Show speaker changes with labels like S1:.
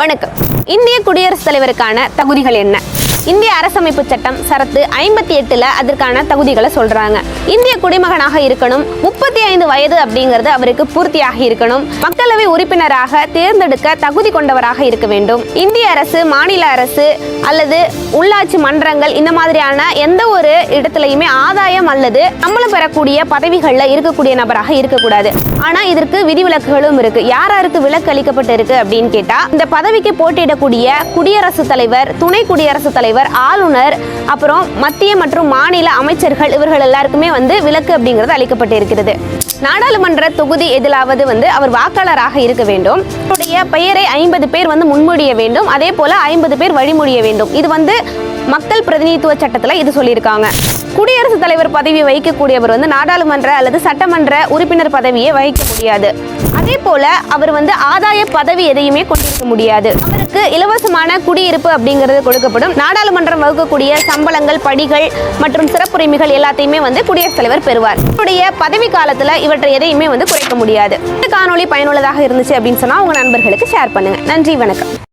S1: வணக்கம். இந்திய குடியரசுத் தலைவருக்கான தகுதிகள் என்ன? இந்திய அரசமைப்பு சட்டம் சரத்து ஐம்பத்தி எட்டுல அதற்கான தகுதிகளை சொல்றாங்க. இந்திய குடிமகனாக இருக்கணும். முப்பத்தி ஐந்து வயது அப்படிங்கிறது அவருக்கு பூர்த்தியாகி இருக்கணும். மக்களவை உறுப்பினராக தேர்ந்தெடுக்க தகுதி கொண்டவராக இருக்க வேண்டும். இந்திய அரசு மாநில அரசு அல்லது உள்ளாட்சி மன்றங்கள் இந்த மாதிரியான எந்த ஒரு இடத்துலையுமே ஆதாயம் அல்லது சம்பளம் பெறக்கூடிய பதவிகளில் இருக்கக்கூடிய நபராக இருக்கக்கூடாது. ஆனா இதற்கு விதிவிலக்குகளும் இருக்கு. யார் யாருக்கு விலக்கு அளிக்கப்பட்டு இருக்கு அப்படின்னு கேட்டா இந்த பதவிக்கு போட்டியிடக்கூடிய குடியரசுத் தலைவர் துணை குடியரசுத் தலைவர் ஆளுநர் அப்புறம் மத்திய மற்றும் மாநில அமைச்சர்கள் இவர்கள் எல்லாருக்குமே வந்து விலக்கு அப்படிங்கிறது அளிக்கப்பட்டு இருக்கிறது நாடாளுமன்ற தொகுதி எதிலாவது வந்து அவர் வாக்காளராக இருக்க வேண்டும். அவருடைய பெயரை ஐம்பது பேர் வந்து முன்மொழிய வேண்டும். அதே போல ஐம்பது பேர் வழிமொழிய வேண்டும். இது வந்து மக்கள் பிரதிநிதித்துவ சட்டத்தில் இது சொல்லியிருக்காங்க. குடியரசுத் தலைவர் பதவி வகிக்கக்கூடியவர் வந்து நாடாளுமன்ற அல்லது சட்டமன்ற உறுப்பினர் பதவியை வகிக்க முடியாது. அதே போல அவர் வந்து ஆதாய பதவி எதையுமே கொண்டிருக்க முடியாது. அவருக்கு இலவசமான குடியிருப்பு அப்படிங்கிறது கொடுக்கப்படும். நாடாளுமன்றம் வகுக்கக்கூடிய சம்பளங்கள் படிகள் மற்றும் சிறப்புரிமைகள் எல்லாத்தையுமே வந்து குடியரசுத் தலைவர் பெறுவார். இவருடைய பதவி காலத்துல இவற்றை எதையுமே வந்து குறைக்க முடியாது. இந்த காணொளி பயனுள்ளதாக இருந்துச்சு அப்படின்னு சொன்னா உங்க நண்பர்களுக்கு ஷேர் பண்ணுங்க. நன்றி வணக்கம்.